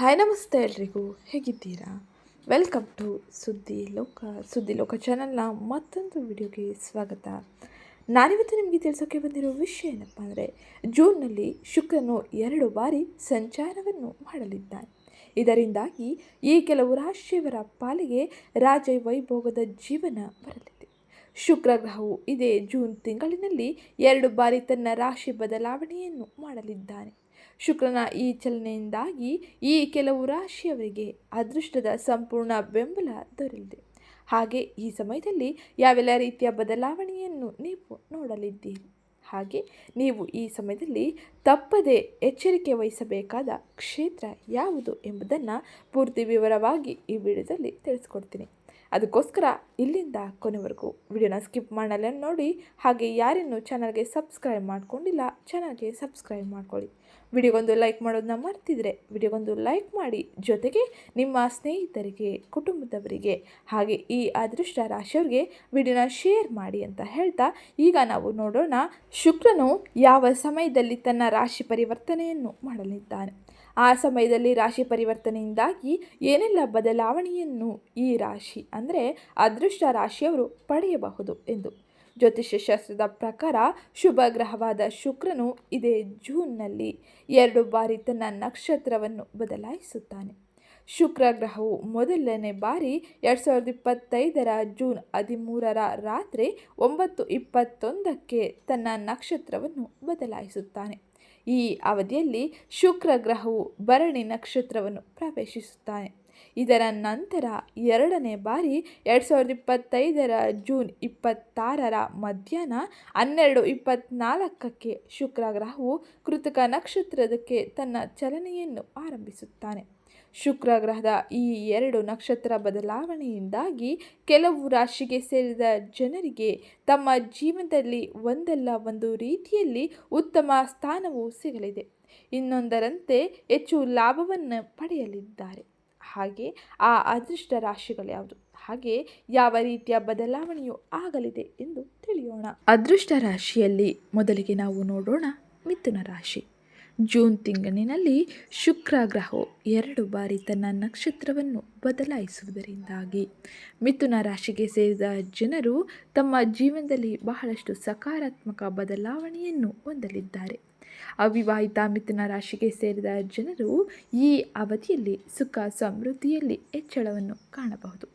Hi ನಮಸ್ತೆ ಎಲ್ರಿಗೂ. ಹೇಗಿದ್ದೀರಾ? ವೆಲ್ಕಮ್ ಟು ಸುದ್ದಿ ಲೋಕ ಸುದ್ದಿ ಲೋಕ ಚಾನಲ್ನ ಮತ್ತೊಂದು ವಿಡಿಯೋಗೆ ಸ್ವಾಗತ. ನಾನಿವತ್ತು ನಿಮಗೆ ತಿಳಿಸೋಕೆ ಬಂದಿರೋ ವಿಷಯ ಏನಪ್ಪ ಅಂದರೆ, ಜೂನ್ನಲ್ಲಿ ಶುಕ್ರನು ಎರಡು ಬಾರಿ ಸಂಚಾರವನ್ನು ಮಾಡಲಿದ್ದಾನೆ. ಇದರಿಂದಾಗಿ ಈ ಕೆಲವು ರಾಶಿಯವರ ಪಾಲಿಗೆ ರಾಜ ವೈಭೋಗದ ಜೀವನ ಬರಲಿದೆ. ಶುಕ್ರ ಗ್ರಹವು ಇದೇ ಜೂನ್ ತಿಂಗಳಿನಲ್ಲಿ ಎರಡು ಬಾರಿ ತನ್ನ ರಾಶಿ ಬದಲಾವಣೆಯನ್ನು ಮಾಡಲಿದ್ದಾನೆ. ಶುಕ್ರನ ಈ ಚಲನೆಯಿಂದಾಗಿ ಈ ಕೆಲವು ರಾಶಿಯವರಿಗೆ ಅದೃಷ್ಟದ ಸಂಪೂರ್ಣ ಬೆಂಬಲ ದೊರೆಯಲಿದೆ. ಹಾಗೆ ಈ ಸಮಯದಲ್ಲಿ ಯಾವೆಲ್ಲ ರೀತಿಯ ಬದಲಾವಣೆಯನ್ನು ನೀವು ನೋಡಲಿದ್ದೀರಿ? ಹಾಗೆ ನೀವು ಈ ಸಮಯದಲ್ಲಿ ತಪ್ಪದೆ ಎಚ್ಚರಿಕೆ ವಹಿಸಬೇಕಾದ ಕ್ಷೇತ್ರ ಯಾವುದು ಎಂಬುದನ್ನು ಪೂರ್ತಿ ವಿವರವಾಗಿ ಈ ವಿಡಿಯೋದಲ್ಲಿ ತಿಳಿಸ್ಕೊಡ್ತೀನಿ. ಅದಕ್ಕೋಸ್ಕರ ಇಲ್ಲಿಂದ ಕೊನೆವರೆಗೂ ವಿಡಿಯೋನ ಸ್ಕಿಪ್ ಮಾಡಲ್ಲ ನೋಡಿ. ಹಾಗೆ ಯಾರಿನ್ನೂ ಚಾನಲ್ಗೆ ಸಬ್ಸ್ಕ್ರೈಬ್ ಮಾಡ್ಕೊಂಡಿಲ್ಲ, ಚಾನಲ್ಗೆ ಸಬ್ಸ್ಕ್ರೈಬ್ ಮಾಡ್ಕೊಳ್ಳಿ. ವಿಡಿಯೋಗೊಂದು ಲೈಕ್ ಮಾಡೋದನ್ನ ಮರ್ತಿದ್ರೆ ವಿಡಿಯೋಗೊಂದು ಲೈಕ್ ಮಾಡಿ. ಜೊತೆಗೆ ನಿಮ್ಮ ಸ್ನೇಹಿತರಿಗೆ, ಕುಟುಂಬದವರಿಗೆ ಹಾಗೆ ಈ ಅದೃಷ್ಟ ರಾಶಿಯವ್ರಿಗೆ ವಿಡಿಯೋನ ಶೇರ್ ಮಾಡಿ ಅಂತ ಹೇಳ್ತಾ ಈಗ ನಾವು ನೋಡೋಣ ಶುಕ್ರನು ಯಾವ ಸಮಯದಲ್ಲಿ ತನ್ನ ರಾಶಿ ಪರಿವರ್ತನೆಯನ್ನು ಮಾಡಲಿದ್ದಾನೆ. ಆ ಸಮಯದಲ್ಲಿ ರಾಶಿ ಪರಿವರ್ತನೆಯಿಂದಾಗಿ ಏನೆಲ್ಲ ಬದಲಾವಣೆಯನ್ನು ಈ ರಾಶಿ ಅಂದರೆ ಅದೃಷ್ಟ ರಾಶಿಯವರು ಪಡೆಯಬಹುದು ಎಂದು. ಜ್ಯೋತಿಷ್ಯ ಶಾಸ್ತ್ರದ ಪ್ರಕಾರ ಶುಭ ಗ್ರಹವಾದ ಶುಕ್ರನು ಇದೇ ಜೂನ್ನಲ್ಲಿ ಎರಡು ಬಾರಿ ತನ್ನ ನಕ್ಷತ್ರವನ್ನು ಬದಲಾಯಿಸುತ್ತಾನೆ. ಶುಕ್ರ ಗ್ರಹವು ಮೊದಲನೇ ಬಾರಿ ಎರಡು ಸಾವಿರದ ಇಪ್ಪತ್ತೈದರ ಜೂನ್ ಹದಿಮೂರರ ರಾತ್ರಿ ಒಂಬತ್ತು ಇಪ್ಪತ್ತೊಂದಕ್ಕೆ ತನ್ನ ನಕ್ಷತ್ರವನ್ನು ಬದಲಾಯಿಸುತ್ತಾನೆ. ಈ ಅವಧಿಯಲ್ಲಿ ಶುಕ್ರ ಗ್ರಹವು ಭರಣಿ ನಕ್ಷತ್ರವನ್ನು ಪ್ರವೇಶಿಸುತ್ತಾನೆ. ಇದರ ನಂತರ ಎರಡನೇ ಬಾರಿ ಎರಡು ಸಾವಿರದ ಇಪ್ಪತ್ತೈದರ ಜೂನ್ ಇಪ್ಪತ್ತಾರರ ಮಧ್ಯಾಹ್ನ ಹನ್ನೆರಡು ಇಪ್ಪತ್ತ್ನಾಲ್ಕಕ್ಕೆ ಶುಕ್ರ ಗ್ರಹವು ಕೃತಕ ನಕ್ಷತ್ರದಕ್ಕೆ ತನ್ನ ಚಲನೆಯನ್ನು ಆರಂಭಿಸುತ್ತಾನೆ. ಶುಕ್ರ ಗ್ರಹದ ಈ ಎರಡು ನಕ್ಷತ್ರ ಬದಲಾವಣೆಯಿಂದಾಗಿ ಕೆಲವು ರಾಶಿಗೆ ಸೇರಿದ ಜನರಿಗೆ ತಮ್ಮ ಜೀವನದಲ್ಲಿ ಒಂದಲ್ಲ ಒಂದು ರೀತಿಯಲ್ಲಿ ಉತ್ತಮ ಸ್ಥಾನವು ಸಿಗಲಿದೆ. ಇನ್ನೊಂದರಂತೆ ಹೆಚ್ಚು ಲಾಭವನ್ನು ಪಡೆಯಲಿದ್ದಾರೆ. ಹಾಗೆ ಆ ಅದೃಷ್ಟ ರಾಶಿಗಳು ಯಾವುದು? ಹಾಗೆ ಯಾವ ರೀತಿಯ ಬದಲಾವಣೆಯು ಆಗಲಿದೆ ಎಂದು ತಿಳಿಯೋಣ. ಅದೃಷ್ಟ ರಾಶಿಯಲ್ಲಿ ಮೊದಲಿಗೆ ನಾವು ನೋಡೋಣ ಮಿಥುನ ರಾಶಿ. ಜೂನ್ ತಿಂಗಳಿನಲ್ಲಿ ಶುಕ್ರ ಗ್ರಹವು ಎರಡು ಬಾರಿ ತನ್ನ ನಕ್ಷತ್ರವನ್ನು ಬದಲಾಯಿಸುವುದರಿಂದಾಗಿ ಮಿಥುನ ರಾಶಿಗೆ ಸೇರಿದ ಜನರು ತಮ್ಮ ಜೀವನದಲ್ಲಿ ಬಹಳಷ್ಟು ಸಕಾರಾತ್ಮಕ ಬದಲಾವಣೆಯನ್ನು ಹೊಂದಲಿದ್ದಾರೆ. ಅವಿವಾಹಿತ ಮಿಥುನ ರಾಶಿಗೆ ಸೇರಿದ ಜನರು ಈ ಅವಧಿಯಲ್ಲಿ ಸುಖ ಸಮೃದ್ಧಿಯಲ್ಲಿ ಹೆಚ್ಚಳವನ್ನು ಕಾಣಬಹುದು.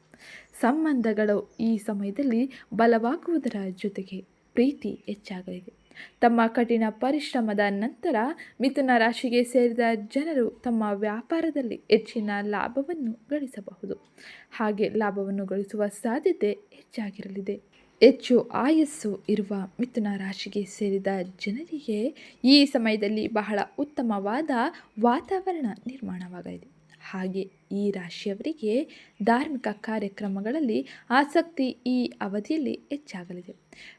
ಸಂಬಂಧಗಳು ಈ ಸಮಯದಲ್ಲಿ ಬಲವಾಗುವುದರ ಜೊತೆಗೆ ಪ್ರೀತಿ ಹೆಚ್ಚಾಗಲಿದೆ. ತಮ್ಮ ಕಠಿಣ ಪರಿಶ್ರಮದ ನಂತರ ಮಿಥುನ ರಾಶಿಗೆ ಸೇರಿದ ಜನರು ತಮ್ಮ ವ್ಯಾಪಾರದಲ್ಲಿ ಹೆಚ್ಚಿನ ಲಾಭವನ್ನು ಗಳಿಸಬಹುದು. ಹಾಗೆ ಲಾಭವನ್ನು ಗಳಿಸುವ ಸಾಧ್ಯತೆ ಹೆಚ್ಚಾಗಿರಲಿದೆ. ಹೆಚ್ಚು ಆಯಸ್ಸು ಇರುವ ಮಿಥುನ ರಾಶಿಗೆ ಸೇರಿದ ಜನರಿಗೆ ಈ ಸಮಯದಲ್ಲಿ ಬಹಳ ಉತ್ತಮವಾದ ವಾತಾವರಣ ನಿರ್ಮಾಣವಾಗಲಿದೆ. ಹಾಗೆ ಈ ರಾಶಿಯವರಿಗೆ ಧಾರ್ಮಿಕ ಕಾರ್ಯಕ್ರಮಗಳಲ್ಲಿ ಆಸಕ್ತಿ ಈ ಅವಧಿಯಲ್ಲಿ ಹೆಚ್ಚಾಗಲಿದೆ.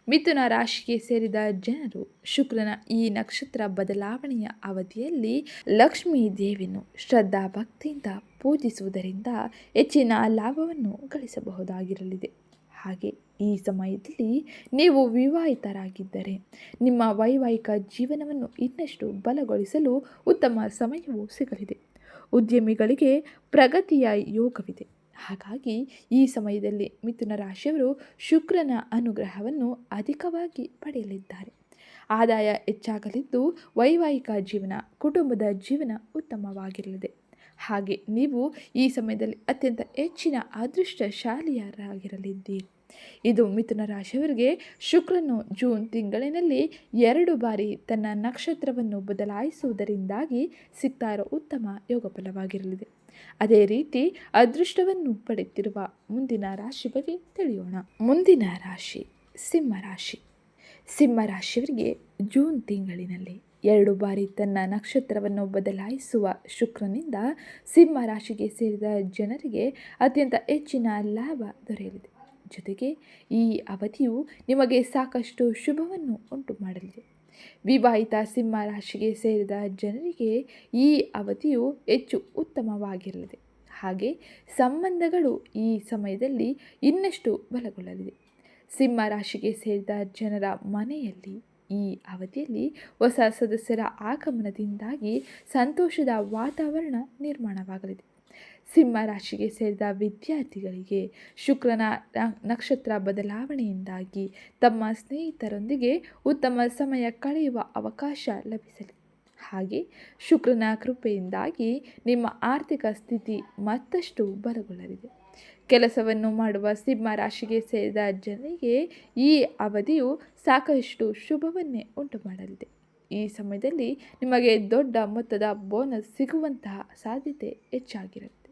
ಮಿಥುನ ರಾಶಿಗೆ ಸೇರಿದ ಜನರು ಶುಕ್ರನ ಈ ನಕ್ಷತ್ರ ಬದಲಾವಣೆಯ ಅವಧಿಯಲ್ಲಿ ಲಕ್ಷ್ಮೀ ದೇವಿಯನ್ನು ಶ್ರದ್ಧಾ ಭಕ್ತಿಯಿಂದ ಪೂಜಿಸುವುದರಿಂದ ಹೆಚ್ಚಿನ ಲಾಭವನ್ನು ಗಳಿಸಬಹುದಾಗಿರಲಿದೆ. ಹಾಗೆ ಈ ಸಮಯದಲ್ಲಿ ನೀವು ವಿವಾಹಿತರಾಗಿದ್ದರೆ ನಿಮ್ಮ ವೈವಾಹಿಕ ಜೀವನವನ್ನು ಇನ್ನಷ್ಟು ಬಲಗೊಳಿಸಲು ಉತ್ತಮ ಸಮಯವು ಸಿಗಲಿದೆ. ಉದ್ಯಮಿಗಳಿಗೆ ಪ್ರಗತಿಯ ಯೋಗವಿದೆ. ಹಾಗಾಗಿ ಈ ಸಮಯದಲ್ಲಿ ಮಿಥುನ ರಾಶಿಯವರು ಶುಕ್ರನ ಅನುಗ್ರಹವನ್ನು ಅಧಿಕವಾಗಿ ಪಡೆಯಲಿದ್ದಾರೆ. ಆದಾಯ ಹೆಚ್ಚಾಗಲಿದ್ದು ವೈವಾಹಿಕ ಜೀವನ, ಕುಟುಂಬದ ಜೀವನ ಉತ್ತಮವಾಗಿರಲಿದೆ. ಹಾಗೆ ನೀವು ಈ ಸಮಯದಲ್ಲಿ ಅತ್ಯಂತ ಹೆಚ್ಚಿನ ಅದೃಷ್ಟಶಾಲಿಯರಾಗಿರಲಿದ್ದೀರಿ. ಇದು ಮಿಥುನ ರಾಶಿಯವರಿಗೆ ಶುಕ್ರನು ಜೂನ್ ತಿಂಗಳಿನಲ್ಲಿ ಎರಡು ಬಾರಿ ತನ್ನ ನಕ್ಷತ್ರವನ್ನು ಬದಲಾಯಿಸುವುದರಿಂದಾಗಿ ಸಿಗ್ತಾ ಉತ್ತಮ ಯೋಗ ಫಲವಾಗಿರಲಿದೆ. ಅದೇ ರೀತಿ ಅದೃಷ್ಟವನ್ನು ಪಡೆಯುತ್ತಿರುವ ಮುಂದಿನ ರಾಶಿ ಬಗ್ಗೆ ತಿಳಿಯೋಣ. ಮುಂದಿನ ರಾಶಿ ಸಿಂಹ ರಾಶಿ. ಸಿಂಹ ರಾಶಿಯವರಿಗೆ ಜೂನ್ ತಿಂಗಳಿನಲ್ಲಿ ಎರಡು ಬಾರಿ ತನ್ನ ನಕ್ಷತ್ರವನ್ನು ಬದಲಾಯಿಸುವ ಶುಕ್ರನಿಂದ ಸಿಂಹ ರಾಶಿಗೆ ಸೇರಿದ ಜನರಿಗೆ ಅತ್ಯಂತ ಹೆಚ್ಚಿನ ಲಾಭ ದೊರೆಯಲಿದೆ. ಜೊತೆಗೆ ಈ ಅವಧಿಯು ನಿಮಗೆ ಸಾಕಷ್ಟು ಶುಭವನ್ನು ಉಂಟು ಮಾಡಲಿದೆ ವಿವಾಹಿತ ಸಿಂಹ ರಾಶಿಗೆ ಸೇರಿದ ಜನರಿಗೆ ಈ ಅವಧಿಯು ಹೆಚ್ಚು ಉತ್ತಮವಾಗಿರಲಿದೆ. ಹಾಗೆ ಸಂಬಂಧಗಳು ಈ ಸಮಯದಲ್ಲಿ ಇನ್ನಷ್ಟು ಬಲಗೊಳ್ಳಲಿದೆ. ಸಿಂಹ ರಾಶಿಗೆ ಸೇರಿದ ಜನರ ಮನೆಯಲ್ಲಿ ಈ ಅವಧಿಯಲ್ಲಿ ಹೊಸ ಸದಸ್ಯರ ಆಗಮನದಿಂದಾಗಿ ಸಂತೋಷದ ವಾತಾವರಣ ನಿರ್ಮಾಣವಾಗಲಿದೆ. ಸಿಂಹ ರಾಶಿಗೆ ಸೇರಿದ ವಿದ್ಯಾರ್ಥಿಗಳಿಗೆ ಶುಕ್ರನ ನಕ್ಷತ್ರ ಬದಲಾವಣೆಯಿಂದಾಗಿ ತಮ್ಮ ಸ್ನೇಹಿತರೊಂದಿಗೆ ಉತ್ತಮ ಸಮಯ ಕಳೆಯುವ ಅವಕಾಶ ಲಭಿಸಲಿದೆ ಹಾಗೆ ಶುಕ್ರನ ಕೃಪೆಯಿಂದಾಗಿ ನಿಮ್ಮ ಆರ್ಥಿಕ ಸ್ಥಿತಿ ಮತ್ತಷ್ಟು ಬಲಗೊಳ್ಳಲಿದೆ. ಕೆಲಸವನ್ನು ಮಾಡುವ ಸಿಂಹ ರಾಶಿಗೆ ಸೇರಿದ ಜನರಿಗೆ ಈ ಅವಧಿಯು ಸಾಕಷ್ಟು ಶುಭವನ್ನೇ ಉಂಟು ಮಾಡಲಿದೆ ಈ ಸಮಯದಲ್ಲಿ ನಿಮಗೆ ದೊಡ್ಡ ಮೊತ್ತದ ಬೋನಸ್ ಸಿಗುವಂತಹ ಸಾಧ್ಯತೆ ಹೆಚ್ಚಾಗಿರುತ್ತೆ.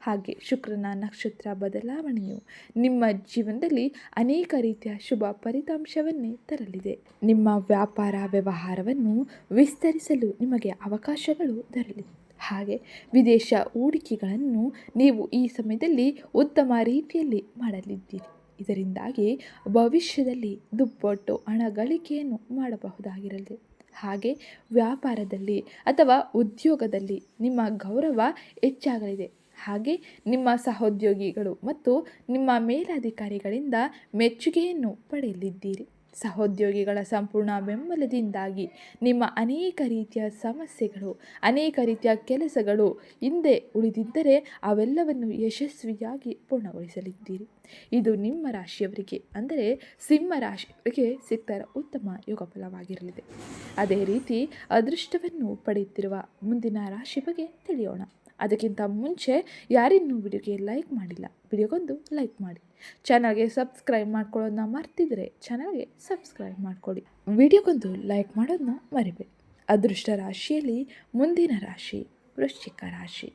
ಹಾಗೆ ಶುಕ್ರನ ನಕ್ಷತ್ರ ಬದಲಾವಣೆಯು ನಿಮ್ಮ ಜೀವನದಲ್ಲಿ ಅನೇಕ ರೀತಿಯ ಶುಭ ಫಲಿತಾಂಶವನ್ನೇ ತರಲಿದೆ. ನಿಮ್ಮ ವ್ಯಾಪಾರ ವ್ಯವಹಾರವನ್ನು ವಿಸ್ತರಿಸಲು ನಿಮಗೆ ಅವಕಾಶಗಳು ದೊರಲಿದೆ ಹಾಗೆ ವಿದೇಶ ಹೂಡಿಕೆಗಳನ್ನು ನೀವು ಈ ಸಮಯದಲ್ಲಿ ಉತ್ತಮ ರೀತಿಯಲ್ಲಿ ಮಾಡಲಿದ್ದೀರಿ. ಇದರಿಂದಾಗಿ ಭವಿಷ್ಯದಲ್ಲಿ ದುಪ್ಪಟ್ಟು ಹಣ ಗಳಿಕೆಯನ್ನು ಮಾಡಬಹುದಾಗಿರಲಿದೆ ಹಾಗೆ ವ್ಯಾಪಾರದಲ್ಲಿ ಅಥವಾ ಉದ್ಯೋಗದಲ್ಲಿ ನಿಮ್ಮ ಗೌರವ ಹೆಚ್ಚಾಗಲಿದೆ. ಹಾಗೆ ನಿಮ್ಮ ಸಹೋದ್ಯೋಗಿಗಳು ಮತ್ತು ನಿಮ್ಮ ಮೇಲಧಿಕಾರಿಗಳಿಂದ ಮೆಚ್ಚುಗೆಯನ್ನು ಪಡೆಯಲಿದ್ದೀರಿ. ಸಹೋದ್ಯೋಗಿಗಳ ಸಂಪೂರ್ಣ ಬೆಂಬಲದಿಂದಾಗಿ ನಿಮ್ಮ ಅನೇಕ ರೀತಿಯ ಸಮಸ್ಯೆಗಳು, ಅನೇಕ ರೀತಿಯ ಕೆಲಸಗಳು ಹಿಂದೆ ಉಳಿದಿದ್ದರೆ ಅವೆಲ್ಲವನ್ನು ಯಶಸ್ವಿಯಾಗಿ ಪೂರ್ಣಗೊಳಿಸಲಿದ್ದೀರಿ. ಇದು ನಿಮ್ಮ ರಾಶಿಯವರಿಗೆ, ಅಂದರೆ ಸಿಂಹ ರಾಶಿಯವರಿಗೆ ಸಿಗ್ತಾ ಉತ್ತಮ ಯೋಗ ಫಲವಾಗಿರಲಿದೆ ಅದೇ ರೀತಿ ಅದೃಷ್ಟವನ್ನು ಪಡೆಯುತ್ತಿರುವ ಮುಂದಿನ ರಾಶಿ ಬಗ್ಗೆ ತಿಳಿಯೋಣ. ಅದಕ್ಕಿಂತ ಮುಂಚೆ ಯಾರಿನ್ನೂ ವಿಡಿಯೋಗೆ ಲೈಕ್ ಮಾಡಿಲ್ಲ. ವಿಡಿಯೋಗೊಂದು ಲೈಕ್ ಮಾಡಿ. ಚಾನಲ್ಗೆ ಸಬ್ಸ್ಕ್ರೈಬ್ ಮಾಡ್ಕೊಳ್ಳೋದನ್ನ ಮರ್ತಿದ್ರೆ ಚಾನಲ್ಗೆ ಸಬ್ಸ್ಕ್ರೈಬ್ ಮಾಡ್ಕೊಳ್ಳಿ. ವಿಡಿಯೋಗೊಂದು ಲೈಕ್ ಮಾಡೋದನ್ನ ಮರಿಬೇಡಿ. ಅದೃಷ್ಟ ರಾಶಿಯಲ್ಲಿ ಮುಂದಿನ ರಾಶಿ ವೃಶ್ಚಿಕ ರಾಶಿ.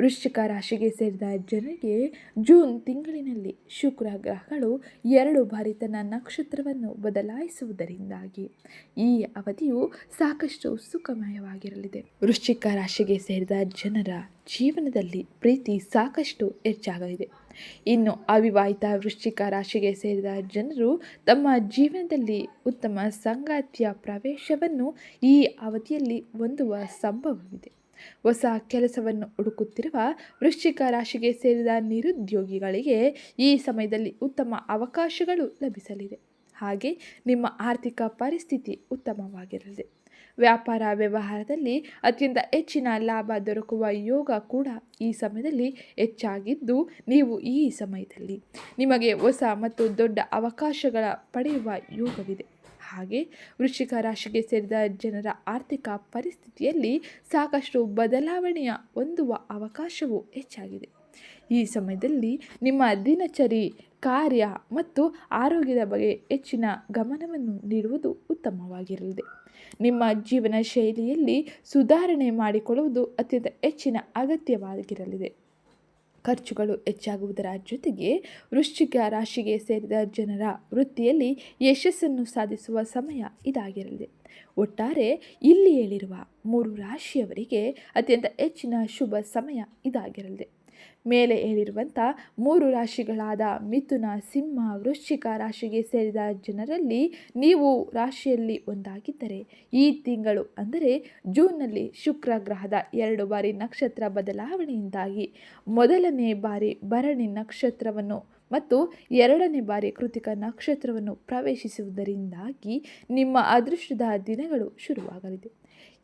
ವೃಶ್ಚಿಕ ರಾಶಿಗೆ ಸೇರಿದ ಜನರಿಗೆ ಜೂನ್ ತಿಂಗಳಿನಲ್ಲಿ ಶುಕ್ರ ಗ್ರಹಗಳು ಎರಡು ಬಾರಿ ತನ್ನ ನಕ್ಷತ್ರವನ್ನು ಬದಲಾಯಿಸುವುದರಿಂದಾಗಿ ಈ ಅವಧಿಯು ಸಾಕಷ್ಟು ಸುಖಮಯವಾಗಿರಲಿದೆ. ವೃಶ್ಚಿಕ ರಾಶಿಗೆ ಸೇರಿದ ಜನರ ಜೀವನದಲ್ಲಿ ಪ್ರೀತಿ ಸಾಕಷ್ಟು ಹೆಚ್ಚಾಗಲಿದೆ. ಇನ್ನು ಅವಿವಾಹಿತ ವೃಶ್ಚಿಕ ರಾಶಿಗೆ ಸೇರಿದ ಜನರು ತಮ್ಮ ಜೀವನದಲ್ಲಿ ಉತ್ತಮ ಸಂಗಾತಿಯ ಪ್ರವೇಶವನ್ನು ಈ ಅವಧಿಯಲ್ಲಿ ಹೊಂದುವ ಸಂಭವವಿದೆ. ಹೊಸ ಕೆಲಸವನ್ನು ಹುಡುಕುತ್ತಿರುವ ವೃಶ್ಚಿಕ ರಾಶಿಗೆ ಸೇರಿದ ನಿರುದ್ಯೋಗಿಗಳಿಗೆ ಈ ಸಮಯದಲ್ಲಿ ಉತ್ತಮ ಅವಕಾಶಗಳು ಲಭಿಸಲಿದೆ. ಹಾಗೆ ನಿಮ್ಮ ಆರ್ಥಿಕ ಪರಿಸ್ಥಿತಿ ಉತ್ತಮವಾಗಿರಲಿದೆ. ವ್ಯಾಪಾರ ವ್ಯವಹಾರದಲ್ಲಿ ಅತ್ಯಂತ ಹೆಚ್ಚಿನ ಲಾಭ ದೊರಕುವ ಯೋಗ ಕೂಡ ಈ ಸಮಯದಲ್ಲಿ ಹೆಚ್ಚಾಗಿದ್ದು ನೀವು ಈ ಸಮಯದಲ್ಲಿ ನಿಮಗೆ ಹೊಸ ಮತ್ತು ದೊಡ್ಡ ಅವಕಾಶಗಳ ಪಡೆಯುವ ಯೋಗವಿದೆ. ಹಾಗೆ ವೃಶ್ಚಿಕ ರಾಶಿಗೆ ಸೇರಿದ ಜನರ ಆರ್ಥಿಕ ಪರಿಸ್ಥಿತಿಯಲ್ಲಿ ಸಾಕಷ್ಟು ಬದಲಾವಣೆಯ ಹೊಂದುವ ಅವಕಾಶವೂ ಹೆಚ್ಚಾಗಿದೆ. ಈ ಸಮಯದಲ್ಲಿ ನಿಮ್ಮ ದಿನಚರಿ ಕಾರ್ಯ ಮತ್ತು ಆರೋಗ್ಯದ ಬಗ್ಗೆ ಹೆಚ್ಚಿನ ಗಮನವನ್ನು ನೀಡುವುದು ಉತ್ತಮವಾಗಿರಲಿದೆ. ನಿಮ್ಮ ಜೀವನ ಶೈಲಿಯಲ್ಲಿ ಸುಧಾರಣೆ ಮಾಡಿಕೊಳ್ಳುವುದು ಅತ್ಯಂತ ಹೆಚ್ಚಿನ ಅಗತ್ಯವಾಗಿರಲಿದೆ. ಖರ್ಚುಗಳು ಹೆಚ್ಚಾಗುವುದರ ಜೊತೆಗೆ ವೃಶ್ಚಿಕ ರಾಶಿಗೆ ಸೇರಿದ ಜನರ ವೃತ್ತಿಯಲ್ಲಿ ಯಶಸ್ಸನ್ನು ಸಾಧಿಸುವ ಸಮಯ ಇದಾಗಿರಲಿದೆ. ಒಟ್ಟಾರೆ ಇಲ್ಲಿ ಹೇಳಿರುವ ಮೂರು ರಾಶಿಯವರಿಗೆ ಅತ್ಯಂತ ಹೆಚ್ಚಿನ ಶುಭ ಸಮಯ ಇದಾಗಿರಲಿದೆ. ಮೇಲೆ ಹೇಳಿರುವಂಥ ಮೂರು ರಾಶಿಗಳಾದ ಮಿಥುನ, ಸಿಂಹ, ವೃಶ್ಚಿಕ ರಾಶಿಗೆ ಸೇರಿದ ಜನರಲ್ಲಿ ನೀವು ರಾಶಿಯಲ್ಲಿ ಒಂದಾಗಿದ್ದರೆ ಈ ತಿಂಗಳು ಅಂದರೆ ಜೂನ್ನಲ್ಲಿ ಶುಕ್ರ ಗ್ರಹದ ಎರಡು ಬಾರಿ ನಕ್ಷತ್ರ ಬದಲಾವಣೆಯಿಂದಾಗಿ ಮೊದಲನೇ ಬಾರಿ ಭರಣಿ ನಕ್ಷತ್ರವನ್ನು ಮತ್ತು ಎರಡನೇ ಬಾರಿ ಕೃತಿಕ ನಕ್ಷತ್ರವನ್ನು ಪ್ರವೇಶಿಸುವುದರಿಂದಾಗಿ ನಿಮ್ಮ ಅದೃಷ್ಟದ ದಿನಗಳು ಶುರುವಾಗಲಿದೆ.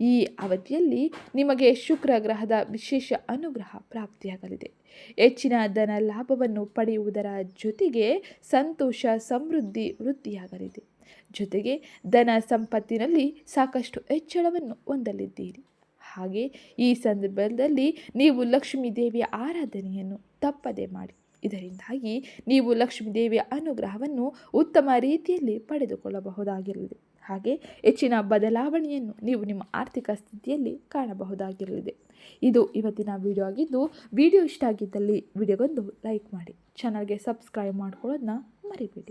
ಈ ಅವಧಿಯಲ್ಲಿ ನಿಮಗೆ ಶುಕ್ರ ಗ್ರಹದ ವಿಶೇಷ ಅನುಗ್ರಹ ಪ್ರಾಪ್ತಿಯಾಗಲಿದೆ. ಹೆಚ್ಚಿನ ಧನ ಲಾಭವನ್ನು ಪಡೆಯುವುದರ ಜೊತೆಗೆ ಸಂತೋಷ, ಸಮೃದ್ಧಿ ವೃದ್ಧಿಯಾಗಲಿದೆ. ಜೊತೆಗೆ ಧನ ಸಂಪತ್ತಿನಲ್ಲಿ ಸಾಕಷ್ಟು ಹೆಚ್ಚಳವನ್ನು ಹೊಂದಲಿದ್ದೀರಿ. ಹಾಗೆ ಈ ಸಂದರ್ಭದಲ್ಲಿ ನೀವು ಲಕ್ಷ್ಮೀ ದೇವಿಯ ಆರಾಧನೆಯನ್ನು ತಪ್ಪದೆ ಮಾಡಿ. ಇದರಿಂದಾಗಿ ನೀವು ಲಕ್ಷ್ಮೀ ದೇವಿಯ ಅನುಗ್ರಹವನ್ನು ಉತ್ತಮ ರೀತಿಯಲ್ಲಿ ಪಡೆದುಕೊಳ್ಳಬಹುದಾಗಿರಲಿದೆ. ಹಾಗೆ ಹೆಚ್ಚಿನ ಬದಲಾವಣೆಯನ್ನು ನೀವು ನಿಮ್ಮ ಆರ್ಥಿಕ ಸ್ಥಿತಿಯಲ್ಲಿ ಕಾಣಬಹುದಾಗಿರಲಿದೆ. ಇದು ಇವತ್ತಿನ ವಿಡಿಯೋ ಆಗಿದ್ದು ವಿಡಿಯೋ ಇಷ್ಟ ಆಗಿದ್ದಲ್ಲಿ ವಿಡಿಯೋಗೊಂದು ಲೈಕ್ ಮಾಡಿ. ಚಾನಲ್ಗೆ ಸಬ್ಸ್ಕ್ರೈಬ್ ಮಾಡ್ಕೊಳ್ಳೋದನ್ನ ಮರಿಬೇಡಿ.